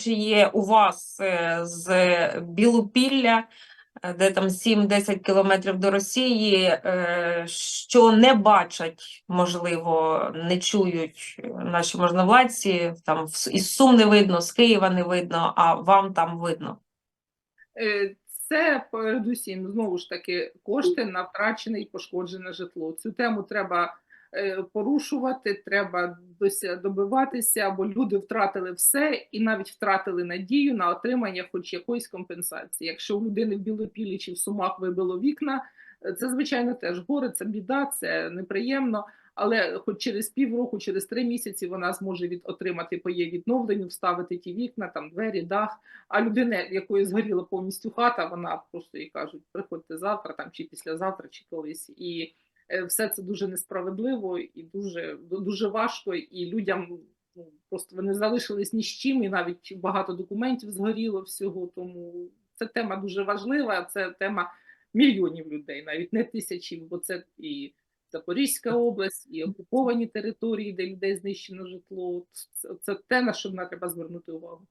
Чи є у вас е, з Білопілля, е, де там 7-10 кілометрів до Росії, е, що не бачать, можливо, не чують наші можновладці, там із Сум не видно, з Києва не видно, а вам там видно? Це передусім знову ж таки кошти на втрачене і пошкоджене житло. Цю тему треба порушувати, треба добиватися, бо люди втратили все і навіть втратили надію на отримання хоч якоїсь компенсації. Якщо у людини в Білопіллі чи в Сумах вибило вікна, е, це звичайно теж горе, це біда, це неприємно. Але хоч через півроку, через три місяці вона зможе від отримати по її відновленню, вставити ті вікна, там двері, дах. А людина, якої згоріла повністю хата, вона просто їй кажуть, приходьте завтра, там чи післязавтра, чи колись. І е, все це дуже несправедливо і дуже дуже важко. І людям ну, просто вони залишились ні з чим, і навіть багато документів згоріло всього. Тому це тема дуже важлива. Це тема мільйонів людей, навіть не тисячі, бо це і. Запорізька область, і окуповані території, де людей знищено житло. Це, це те, на що нам треба звернути увагу.